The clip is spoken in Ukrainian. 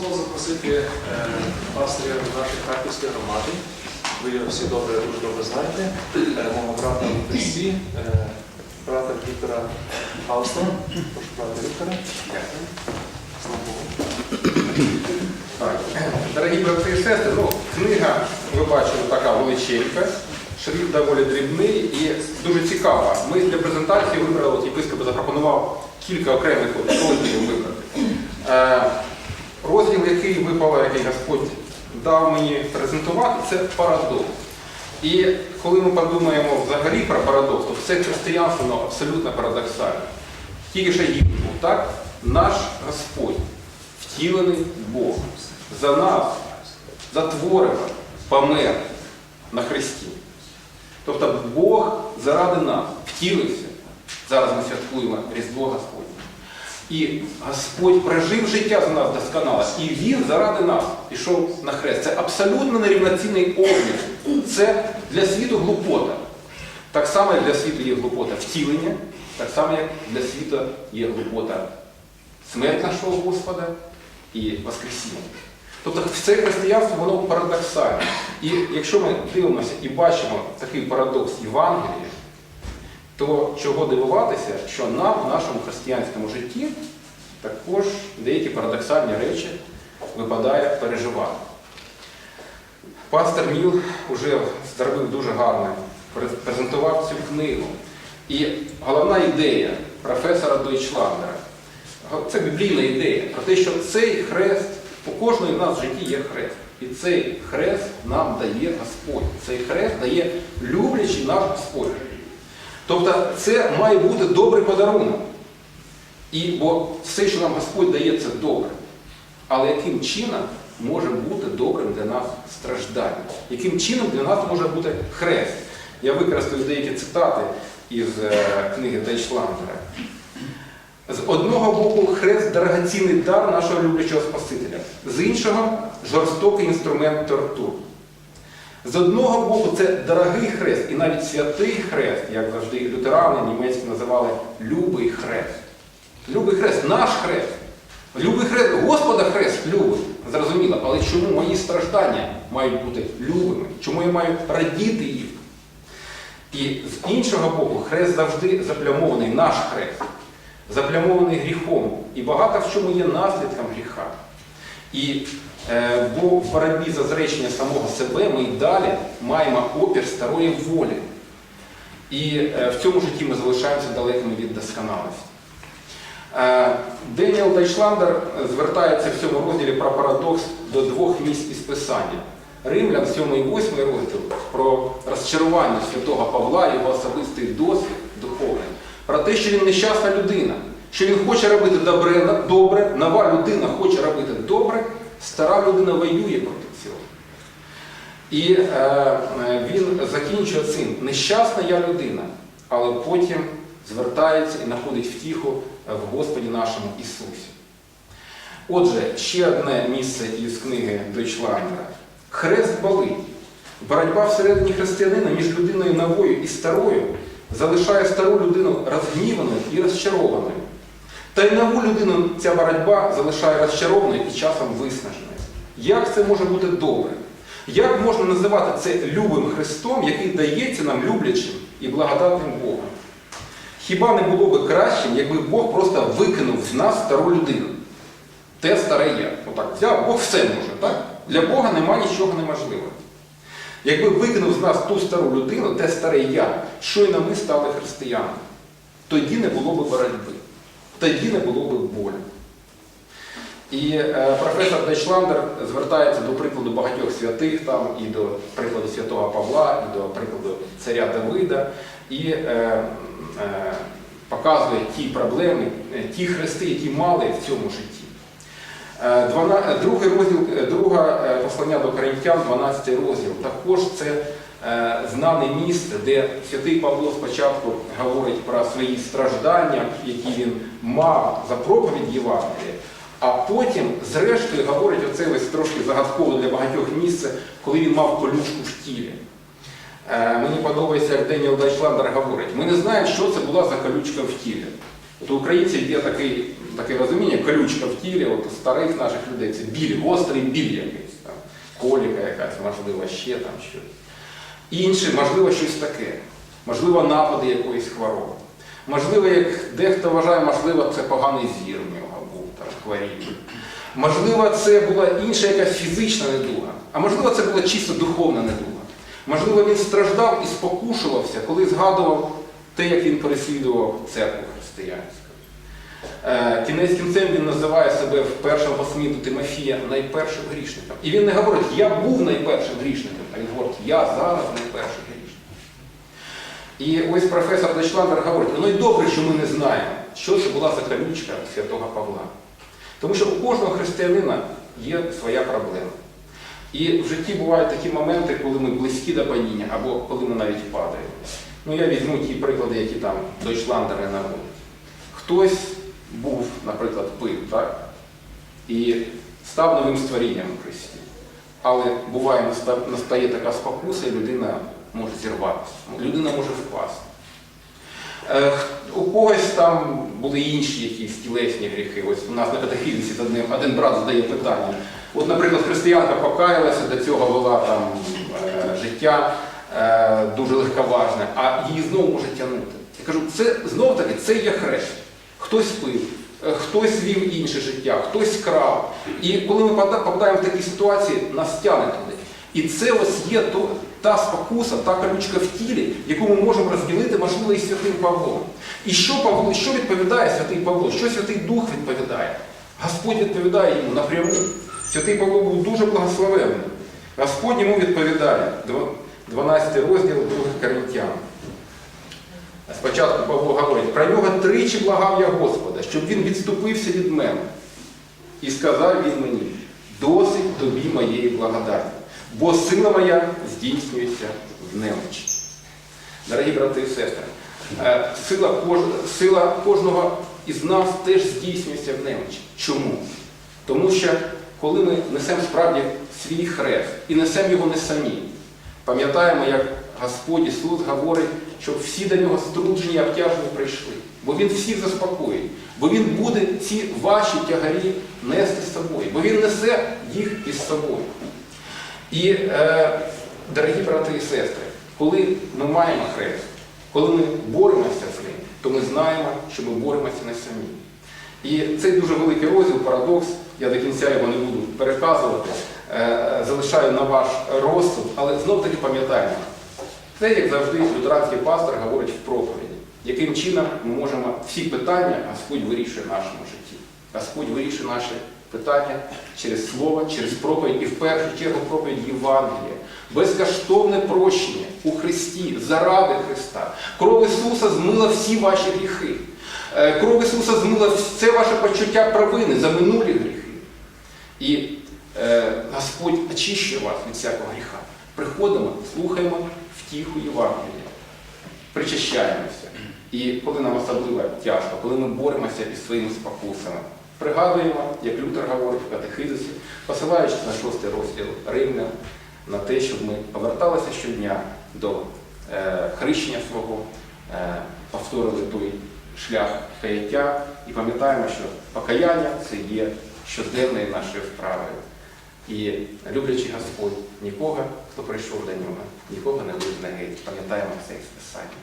слово запросити е, пастиря нашої Харківської громади. Ви його всі добре, дуже добре знаєте. Е, Мого брата в Христі, е, брата Віктора Хаустова. Прошу брата Віктора. Дякую. Дорогі брати і сестри, ну, книга, ви бачили, така величенька, шрифт доволі дрібний і дуже цікава. Ми для презентації вибрали, от єпископ запропонував кілька окремих от вибрати. Розділ, який випав, який Господь дав мені презентувати, це парадокс. І коли ми подумаємо взагалі про парадокс, то все християнство абсолютно парадоксальне. Тільки що був, так? Наш Господь, втілений Бог, за нас, за творива, помер на Христі. Тобто Бог заради нас втілився. Зараз ми святкуємо Різдво Господнє. І Господь прожив життя за нас досконало, і Він заради нас пішов на хрест. Це абсолютно нерівноцінний обмін. Це для світу глупота. Так само, як для світу є глупота втілення, так само, як для світу є глупота смерть нашого Господа і Воскресіння. Тобто все християнство, воно парадоксальне. І якщо ми дивимося і бачимо такий парадокс Євангелія, то чого дивуватися, що нам в нашому християнському житті також деякі парадоксальні речі випадає переживати. Пастор Міл вже зробив дуже гарно, презентував цю книгу. І головна ідея професора Дойчландера це біблійна ідея про те, що цей хрест, у кожної в нас в житті є хрест. І цей хрест нам дає Господь. Цей хрест дає люблячий наш Господь. Тобто це має бути добрий подарунок. І, бо все, що нам Господь дає, це добре. Але яким чином може бути добрим для нас страждання? Яким чином для нас може бути хрест? Я використаю деякі цитати із е, книги Дайшландера. З одного боку, хрест дорогоцінний дар нашого люблячого Спасителя, з іншого жорстокий інструмент тортур. З одного боку, це дорогий хрест, і навіть святий хрест, як завжди лютерани німецькі називали любий хрест. Любий хрест, наш хрест. Любий хрест, Господа хрест любий. Зрозуміло, але чому мої страждання мають бути любими? Чому я маю радіти їм? І з іншого боку, хрест завжди заплямований, наш хрест, заплямований гріхом. І багато в чому є наслідком гріха. І бо в боротьбі за зречення самого себе ми й далі маємо опір старої волі. І е, в цьому житті ми залишаємося далекими від досконалості. Е, Деніел Дайшландер звертається в цьому розділі про парадокс до двох місць із Писання. Римлян, 7 і 8 розділ про розчарування святого Павла, його особистий досвід духовний, про те, що він нещасна людина, що він хоче робити добре, добре, нова людина хоче робити добре, стара людина воює проти цього. І е, він закінчує цим нещасна я людина, але потім звертається і знаходить втіху в Господі нашому Ісусі. Отже, ще одне місце із книги Дойчландера. Хрест болить. Боротьба всередині християнина між людиною новою і старою залишає стару людину розгніваною і розчарованою. Та й нову людину ця боротьба залишає розчарованою і часом виснаженою. Як це може бути добре? Як можна називати це любим Христом, який дається нам люблячим і благодатним Богом? Хіба не було би кращим, якби Бог просто викинув з нас стару людину? Те старе я. Отак, взяв, Бог все може, так? Для Бога нема нічого неможливого. Якби викинув з нас ту стару людину, те старе я, щойно ми стали християнами, тоді не було б боротьби, тоді не було б болю. І е, професор Дайчландер звертається до прикладу багатьох святих, там, і до прикладу святого Павла, і до прикладу царя Давида, і е, е, показує ті проблеми, е, ті хрести, які мали в цьому житті. Е, Другий розділ, друге послання до Коринтян, 12 розділ. Також це знане місце, де святий Павло спочатку говорить про свої страждання, які він мав за проповідь Євангелія, а потім, зрештою, говорить оце ось трошки загадкове для багатьох місце, коли він мав колючку в тілі. Е, Мені подобається, як Деніел Дайшландер говорить. Ми не знаємо, що це була за колючка в тілі. От у українців є такий таке розуміння, колючка в тілі, от у старих наших людей це біль, гострий біль якийсь, там, коліка якась, можливо, ще там щось. Інше, можливо, щось таке. Можливо, напади якоїсь хвороби. Можливо, як дехто вважає, можливо, це поганий зір в нього був, там, хворів. Можливо, це була інша якась фізична недуга, а можливо, це була чисто духовна недуга. Можливо, він страждав і спокушувався, коли згадував те, як він переслідував церкву християнську. Е, Кінець кінцем він називає себе в першому посланні до Тимофія найпершим грішником. І він не говорить, я був найпершим грішником, а він говорить, я зараз найперший грішник. І ось професор Дечландер говорить, ну і добре, що ми не знаємо, що це була за колючка святого Павла. Тому що у кожного християнина є своя проблема. І в житті бувають такі моменти, коли ми близькі до падіння, або коли ми навіть падаємо. Ну я візьму ті приклади, які там Дойчландери наводять. Хтось був, наприклад, пив, так? І став новим створінням у Христі. Але буває, настає така спокуса, і людина може зірватися, людина може впасти. Е, У когось там були інші якісь тілесні гріхи. Ось у нас на катехізисі з одним, один брат задає питання. От, наприклад, християнка покаялася, до цього вела там е, життя е, дуже легковажне, а її знову може тягнути. Я кажу, це знов таки це є хрест. Хтось пив, хтось вів інше життя, хтось крав. І коли ми попадаємо в такі ситуації, нас тягне туди. І це ось є то, та спокуса, та колючка в тілі, яку ми можемо розділити, можливо, і святим Павлом. І що Павло, що відповідає святий Павло? Що Святий Дух відповідає? Господь відповідає йому напряму. Святий Павло був дуже благословенний. Господь йому відповідає. 12 розділ 2 Коринтян. Спочатку Павло говорить, про нього тричі благав я Господа, щоб він відступився від мене. І сказав він мені, досить тобі моєї благодаті, бо сила моя здійснюється в немочі. Дорогі брати і сестри, е, сила, кож- сила кожного із нас теж здійснюється в немочі. Чому? Тому що коли ми несемо справді свій хрест і несемо його не самі, пам'ятаємо, як Господь Ісус говорить, щоб всі до нього струджені і обтяжені прийшли. Бо Він всіх заспокоїть, бо Він буде ці ваші тягарі нести з собою, бо Він несе їх із собою. І, е, дорогі брати і сестри, коли ми маємо хрест, коли ми боремося з ним, то ми знаємо, що ми боремося не самі. І цей дуже великий розділ, парадокс, я до кінця його не буду переказувати, е, залишаю на ваш розсуд, але знов таки пам'ятаємо, це, як завжди, лютеранський пастор говорить в проповіді, яким чином ми можемо всі питання Господь вирішує в нашому житті. Господь вирішує наші питання через слово, через проповідь і в першу чергу проповідь Євангелія. Безкоштовне прощення у Христі, заради Христа. Кров Ісуса змила всі ваші гріхи. Е, Кров Ісуса змила все ваше почуття провини за минулі гріхи. І е, Господь очищує вас від всякого гріха. Приходимо, слухаємо втіху Євангелія, причащаємося. І коли нам особливо тяжко, коли ми боремося із своїми спокусами, пригадуємо, як Лютер говорить в катехизисі, посилаючись на шостий розділ Римлян, на те, щоб ми поверталися щодня до е, хрещення свого, е, повторили той шлях каяття і пам'ятаємо, що покаяння це є щоденною нашою справою. І люблячий Господь нікого, хто прийшов до нього, нікого не визнає геть. Пам'ятаємо це із Писання.